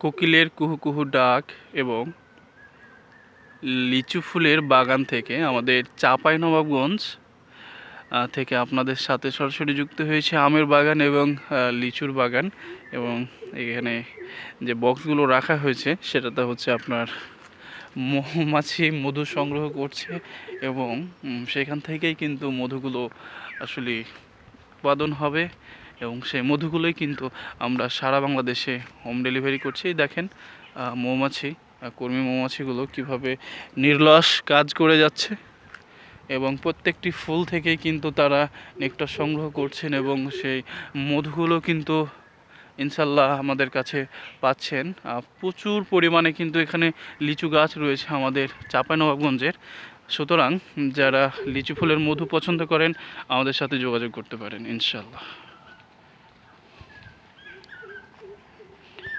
কোকিলের কুহু কুহু ডাক এবং লিচু ফুলের বাগান থেকে আমাদের চাপাই নবাবগঞ্জ থেকে আপনাদের সাথে সরাসরি যুক্ত হয়েছে আমের বাগান এবং লিচুর বাগান এবং এখানে যে বক্সগুলো রাখা হয়েছে সেটাতে হচ্ছে আপনার মৌমাছি মধু সংগ্রহ করছে এবং সেখান থেকেই কিন্তু মধুগুলো আসলে উৎপাদন হবে। এবং সেই মধুগুলোই কিন্তু আমরা সারা বাংলাদেশে হোম ডেলিভারি করছি। দেখেন মৌমাছি কর্মী মৌমাছিগুলো কীভাবে নির্লস কাজ করে যাচ্ছে এবং প্রত্যেকটি ফুল থেকেই কিন্তু তারা নেকটার সংগ্রহ করছেন এবং সেই মধুগুলো কিন্তু ইনশাল্লাহ আমাদের কাছে পাচ্ছেন। প্রচুর পরিমাণে কিন্তু এখানে লিচু গাছ রয়েছে আমাদের চাঁপাইনবাবগঞ্জের। সুতরাং যারা লিচু ফুলের মধু পছন্দ করেন, আমাদের সাথে যোগাযোগ করতে পারেন, ইনশাল্লাহ।